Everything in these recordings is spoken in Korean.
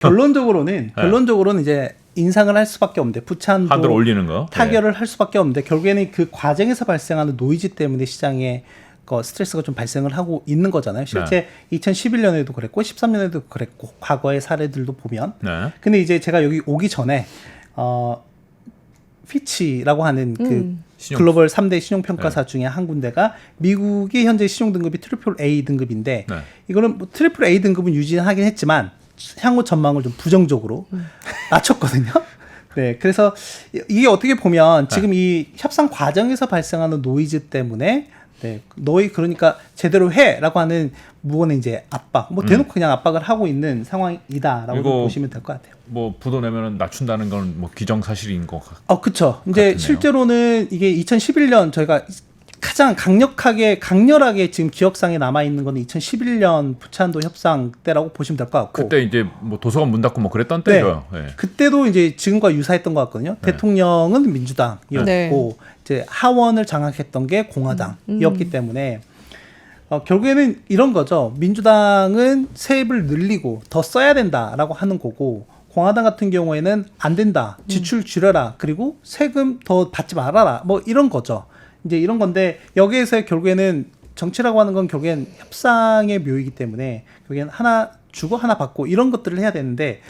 결론적으로는 네. 결론적으로는 이제 인상을 할 수밖에 없는데 부채한도 한도를 올리는 거. 타결을 할 수밖에 없는데 결국에는 그 과정에서 발생하는 노이즈 때문에 시장에 그 스트레스가 좀 발생을 하고 있는 거잖아요. 실제 네. 2011년에도 그랬고 13년에도 그랬고 과거의 사례들도 보면 네. 네. 근데 이제 제가 여기 오기 전에 어 피치라고 하는 그 음. 신용- 글로벌 3대 신용평가사 중에 한 군데가 미국의 현재 신용 등급이 트리플 A 등급인데 네. 이거는 뭐 트리플 A 등급은 유지하긴 했지만 향후 전망을 좀 부정적으로 낮췄거든요. 네, 그래서 이- 이게 어떻게 보면 지금 이 협상 과정에서 발생하는 노이즈 때문에 네, 너희 그러니까 제대로 해라고 하는 무언의 이제 압박, 뭐 대놓고 그냥 압박을 하고 있는 상황이다라고 보시면 될 것 같아요. 뭐 부도 내면은 낮춘다는 건 뭐 기정사실인 것 같. 어, 그쵸. 이제 같네요. 실제로는 이게 2011년 저희가 가장 강력하게 강렬하게 지금 기억상에 남아 있는 건 2011년 부찬도 협상 때라고 보시면 될 것 같고 그때 이제 뭐 도서관 문 닫고 뭐 그랬던 네. 때죠. 예. 그때도 이제 지금과 유사했던 것 같거든요. 네. 대통령은 민주당이었고 네. 이제 하원을 장악했던 게 공화당이었기 때문에 어, 결국에는 이런 거죠. 민주당은 세입을 늘리고 더 써야 된다라고 하는 거고 공화당 같은 경우에는 안 된다. 지출 줄여라. 그리고 세금 더 받지 말아라. 뭐 이런 거죠. 이제 이런 건데 여기에서 결국에는 정치라고 하는 건 결국엔 협상의 묘이기 때문에 결국엔 하나 주고 하나 받고 이런 것들을 해야 되는데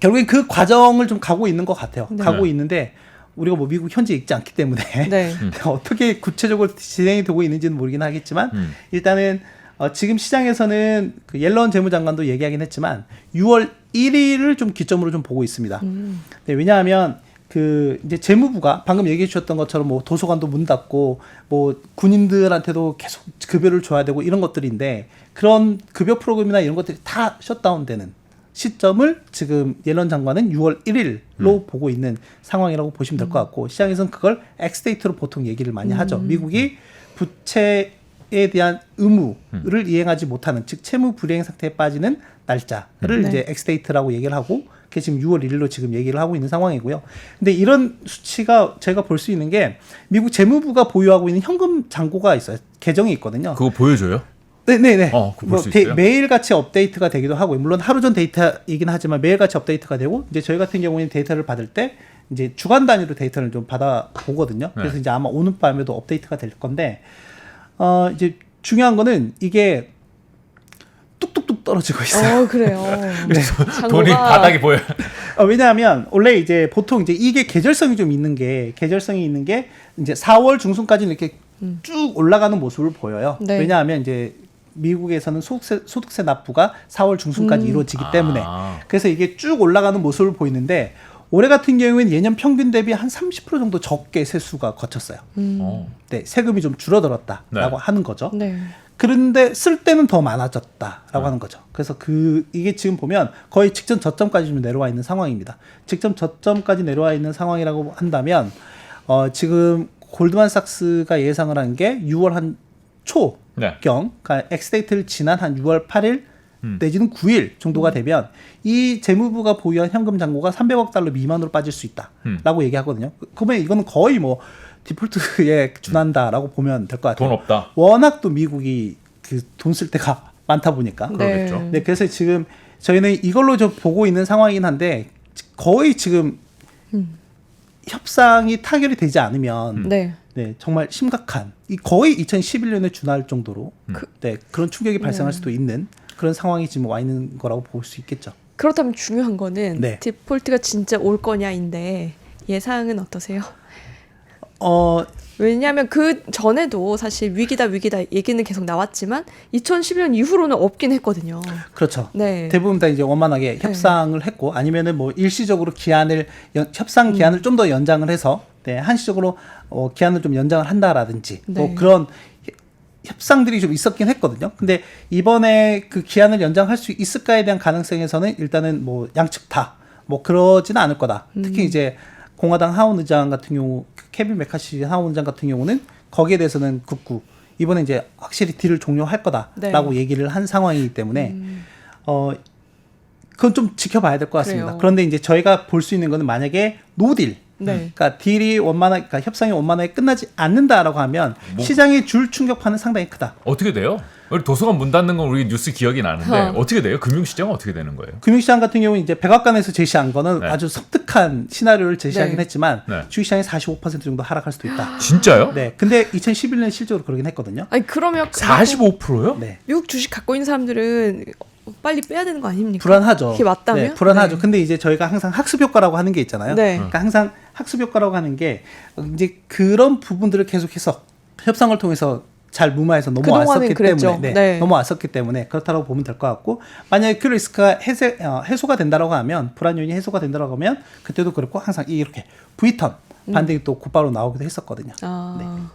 결국엔 그 과정을 좀 가고 있는 것 같아요. 네. 가고 있는데 우리가 뭐 미국 현지에 있지 않기 때문에 네. 어떻게 구체적으로 진행이 되고 있는지는 모르긴 하겠지만 음. 일단은 어, 지금 시장에서는 그 옐런 재무장관도 얘기하긴 했지만 6월 1일을 좀 기점으로 좀 보고 있습니다. 음. 네, 왜냐하면 그 이제 재무부가 방금 얘기해 주셨던 것처럼 뭐 도서관도 문 닫고 뭐 군인들한테도 계속 급여를 줘야 되고 이런 것들인데 그런 급여 프로그램이나 이런 것들이 다 셧다운되는 시점을 지금 옐런 장관은 6월 1일로 보고 있는 상황이라고 보시면 될 것 같고 시장에서는 그걸 엑스데이트로 보통 얘기를 많이 하죠. 미국이 부채 에 대한 의무를 이행하지 못하는 즉 채무 불이행 상태에 빠지는 날짜를 네. 이제 엑스데이트라고 얘기를 하고 그게 지금 6월 1일로 지금 얘기를 하고 있는 상황이고요. 근데 이런 수치가 제가 볼 수 있는 게 미국 재무부가 보유하고 있는 현금 잔고가 있어요. 계정이 있거든요. 그거 보여줘요? 네네네. 어, 그거 뭐 볼수 데-? 매일같이 업데이트가 되기도 하고 물론 하루 전 데이터이긴 하지만 매일같이 업데이트가 되고 이제 저희 같은 경우에는 데이터를 받을 때 이제 주간 단위로 데이터를 좀 받아 보거든요. 그래서 네. 이제 아마 오늘 밤에도 업데이트가 될 건데 어 이제 중요한 거는 이게 떨어지고 있어요. 어 그래요. 네. 돈이 바닥에 보여. 어, 왜냐하면 원래 이제 보통 이제 이게 계절성이 좀 있는 게 계절성이 있는 게 이제 4월 중순까지는 이렇게 쭉 올라가는 모습을 보여요. 네. 왜냐하면 이제 미국에서는 소득세, 소득세 납부가 4월 중순까지 이루어지기 때문에 아. 그래서 이게 쭉 올라가는 모습을 보이는데 올해 같은 경우에는 예년 평균 대비 한 30% 정도 적게 세수가 거쳤어요. 어. 네, 세금이 좀 줄어들었다라고 네. 하는 거죠. 네. 그런데 쓸 때는 더 많아졌다라고 하는 거죠. 그래서 그 이게 지금 보면 거의 직전 저점까지 좀 내려와 있는 상황입니다. 직전 저점까지 내려와 있는 상황이라고 한다면 어 지금 골드만삭스가 예상을 한 게 6월 한 초경, 네. 그러니까 엑스데이트를 지난 한 6월 8일 음. 내지는 9일 정도가 되면 이 재무부가 보유한 현금 잔고가 300억 달러 미만으로 빠질 수 있다라고 음. 얘기하거든요. 그러면 이거는 거의 뭐 디폴트에 준한다라고 보면 될 것 같아요. 돈 없다. 워낙 또 미국이 그 돈 쓸 때가 많다 보니까. 네. 그러겠죠. 네, 그래서 지금 저희는 이걸로 좀 보고 있는 상황이긴 한데 거의 지금 음. 협상이 타결이 되지 않으면 네. 네, 정말 심각한 이 거의 2011년에 준할 정도로 그- 네, 그런 충격이 발생할 네. 수도 있는 그런 상황이 지금 와 있는 거라고 볼 수 있겠죠. 그렇다면 중요한 거는 네. 디폴트가 진짜 올 거냐인데 예상은 어떠세요? 어, 왜냐하면 그 전에도 사실 위기다 위기다 얘기는 계속 나왔지만 2011년 이후로는 없긴 했거든요. 그렇죠. 네. 대부분 다 이제 원만하게 협상을 했고 아니면은 뭐 일시적으로 기한을 연- 협상 기한을 음. 좀더 연장을 해서 네, 한시적으로 어, 기한을 좀 연장을 한다라든지 뭐 네. 그런 협- 협상들이 좀 있었긴 했거든요. 근데 이번에 그 기한을 연장할 수 있을까에 대한 가능성에서는 일단은 뭐 양측 다 뭐 그러지는 않을 거다. 음. 특히 이제 공화당 하원 의장 같은 경우 케빈 메카시 하원 의장 같은 경우는 거기에 대해서는 굳고 이번에 이제 확실히 딜을 종료할 거다라고 네. 얘기를 한 상황이기 때문에 음. 어 그건 좀 지켜봐야 될 것 같습니다. 그래요. 그런데 이제 저희가 볼 수 있는 거는 만약에 노딜 네. 그러니까 딜이 원만하, 그러니까 협상이 원만하게 끝나지 않는다라고 하면 뭐- 시장에 줄 충격파는 상당히 크다. 어떻게 돼요? 우리 도서관 문 닫는 건 우리 뉴스 기억이 나는데 어. 어. 떻게 돼요? 금융시장은 어떻게 되는 거예요? 금융시장 같은 경우는 이제 백악관에서 제시한 거는 네. 아주 섬뜩한 시나리오를 제시하긴 네. 했지만 네. 주식시장이 45% 정도 하락할 수도 있다. 진짜요? 네, 근데 2011년 실적으로 그러긴 했거든요. 아니 그러면 그 45%요? 네, 미국 주식 갖고 있는 사람들은 빨리 빼야 되는 거 아닙니까? 불안하죠. 이게 맞다면? 네, 불안하죠. 네. 근데 이제 저희가 항상 학습 효과라고 하는 게 있잖아요. 네. 그러니까 항상 학습 효과라고 하는 게 이제 그런 부분들을 계속해서 협상을 통해서 잘 무마해서 넘어왔었기. 때문에 네, 네. 넘어왔었기 때문에 그렇다고 보면 될 것 같고 만약에 그 리스크가 해제, 어, 해소가 된다라고 하면 불안 요인이 해소가 된다라고 하면 그때도 그렇고 항상 이렇게 V턴 음. 반등이 또 곧바로 나오기도 했었거든요. 아,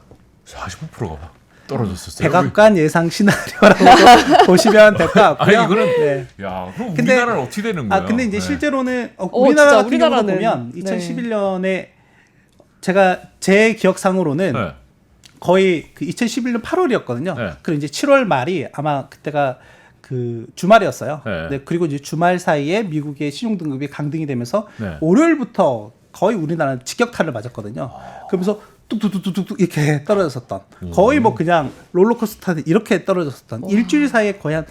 45%가 떨어졌었어요. 백악관 예상 시나리오라고 보시면 될것 아니 같고요. 이거는 네. 야 그럼 근데- 우리나라는 어떻게 되는 거예요? 아 근데 이제 네. 실제로는 어, 어, 우리나라 진짜 같은 경우도 우리나라는- 보면 네. 2011년에 제가 제 기억상으로는 네. 거의 그 2011년 8월이었거든요. 네. 그리고 이제 7월 말이 아마 그때가 그 주말이었어요. 네. 네, 그리고 이제 주말 사이에 미국의 신용 등급이 강등이 되면서 네. 월요일부터 거의 우리나라는 직격탄을 맞았거든요. 그러면서 뚝뚝뚝뚝뚝 이렇게 떨어졌었던 거의 뭐 그냥 롤러코스터 이렇게 떨어졌었던 일주일 사이에 거의 한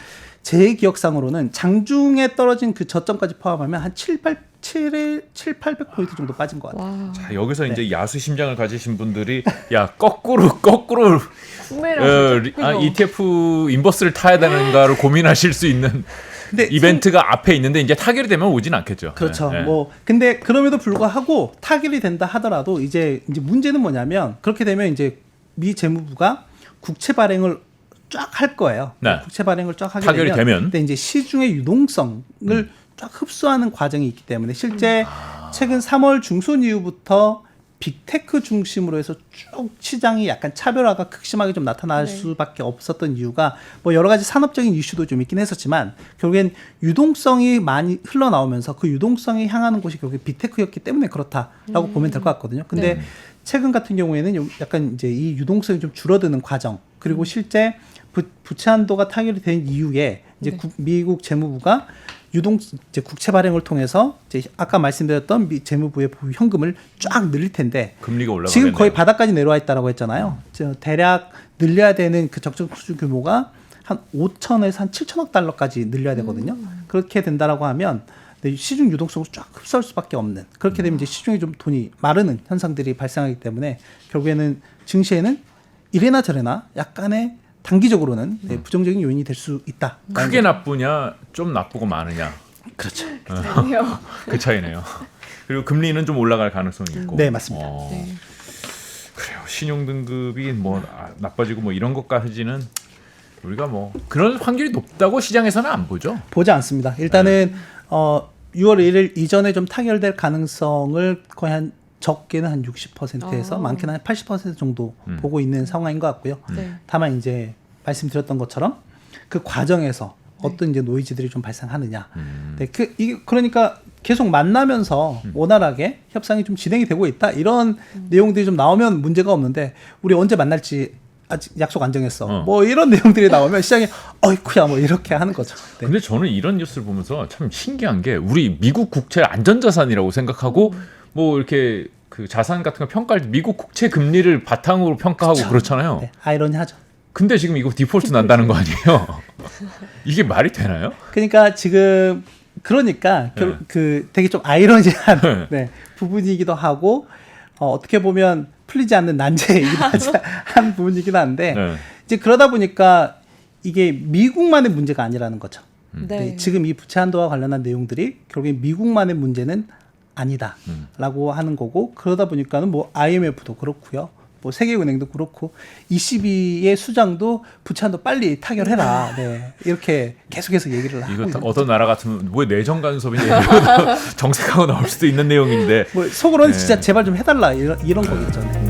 제 기억상으로는 장중에 떨어진 그 저점까지 포함하면 한 7, 8, 7, 7 800포인트 정도 빠진 것 같아요. 와. 자, 여기서 네. 이제 야수 심장을 가지신 분들이 야 거꾸로 거꾸로 어, 리- 아, ETF 인버스를 타야 되는가를 고민하실 수 있는 근데 이벤트가 앞에 있는데 이제 타결이 되면 오진 않겠죠. 그렇죠. 네, 네. 뭐 근데 그럼에도 불구하고 타결이 된다 하더라도 이제 이제 문제는 뭐냐면 그렇게 되면 이제 미 재무부가 국채 발행을 쫙 할 거예요. 네. 국채 발행을 쫙 하게 타결이 되면? 근데 이제 시중의 유동성을 쫙 흡수하는 과정이 있기 때문에 실제 아. 최근 3월 중순 이후부터 빅테크 중심으로 해서 쭉 시장이 약간 차별화가 극심하게 좀 나타날 네. 수밖에 없었던 이유가 뭐 여러 가지 산업적인 이슈도 좀 있긴 했었지만 결국엔 유동성이 많이 흘러나오면서 그 유동성이 향하는 곳이 결국에 빅테크였기 때문에 그렇다라고 보면 될 것 같거든요. 근데 네. 최근 같은 경우에는 좀 약간 이제 이 유동성이 좀 줄어드는 과정 그리고 실제 부, 부채 한도가 타결이 된 이후에 이제 네. 국- 미국 재무부가 유동 이제 국채 발행을 통해서 이제 아까 말씀드렸던 미 재무부의 보유 현금을 쫙 늘릴 텐데 금리가 올라가 지금 거의 바닥까지 내려와 있다라고 했잖아요. 저 대략 늘려야 되는 그 적정 수준 규모가 한 5천에서 한 7천억 달러까지 늘려야 되거든요. 그렇게 된다라고 하면 네, 시중 유동성을 쫙 흡수할 수밖에 없는 그렇게 되면 이제 시중에 좀 돈이 마르는 현상들이 발생하기 때문에 결국에는 증시에는 이래나 저래나 약간의 단기적으로는 네, 부정적인 요인이 될 수 있다. 크게 나쁘냐 좀 나쁘고 많으냐 그렇죠. 아니요. 그 차이네요. 그리고 금리는 좀 올라갈 가능성이 있고. 네, 맞습니다. 어, 네. 그래요. 신용 등급이 뭐 아, 나빠지고 뭐 이런 것까지는 우리가 뭐 그런 확률이 높다고 시장에서는 안 보죠. 보지 않습니다. 일단은 네. 어 6월 1일 이전에 좀 타결될 가능성을 거의 한 적게는 한 60%에서 아. 많게는 한 80% 정도 음. 보고 있는 상황인 것 같고요. 네. 다만 이제 말씀드렸던 것처럼 그 과정에서 네. 어떤 이제 노이즈들이 좀 발생하느냐. 음. 네, 그 이게 그러니까 계속 만나면서 원활하게 협상이 좀 진행이 되고 있다 이런 음. 내용들이 좀 나오면 문제가 없는데 우리 언제 만날지 아직 약속 안 정했어. 어. 뭐 이런 내용들이 나오면 시장이 어이쿠야 뭐 이렇게 하는 거죠. 네. 근데 저는 이런 뉴스를 보면서 참 신기한 게 우리 미국 국채 안전자산이라고 생각하고 음. 뭐 이렇게 그 자산 같은 거 평가할 때 미국 국채 금리를 바탕으로 평가하고 그렇잖아아요 네, 아이러니하죠. 근데 지금 이거 디폴트 난다는 거 아니에요? 이게 말이 되나요? 그러니까 지금 그러니까 결- 네. 그 되게 좀 아이러니한 네. 네, 부분이기도 하고 어, 어떻게 보면 풀리지 않는 난제이기도 하지- 한 부분이기도 한데 네. 이제 그러다 보니까 이게 미국만의 문제가 아니라는 거죠. 음. 네. 네, 지금 이 부채 한도와 관련한 내용들이 결국에 미국만의 문제는 아니다라고 음. 하는 거고 그러다 보니까는 뭐 IMF도 그렇고요. 뭐 세계은행도 그렇고 ECB의 수장도 부채 한도 빨리 타결해라. 네. 이렇게 계속해서 얘기를 하고 이거. 어떤 나라 같으면 뭐 내정 간섭이냐 정색하고 나올 수도 있는 내용인데 뭐 속으로는 네. 진짜 제발 좀 해달라 이런, 이런 거겠죠. 네. 음.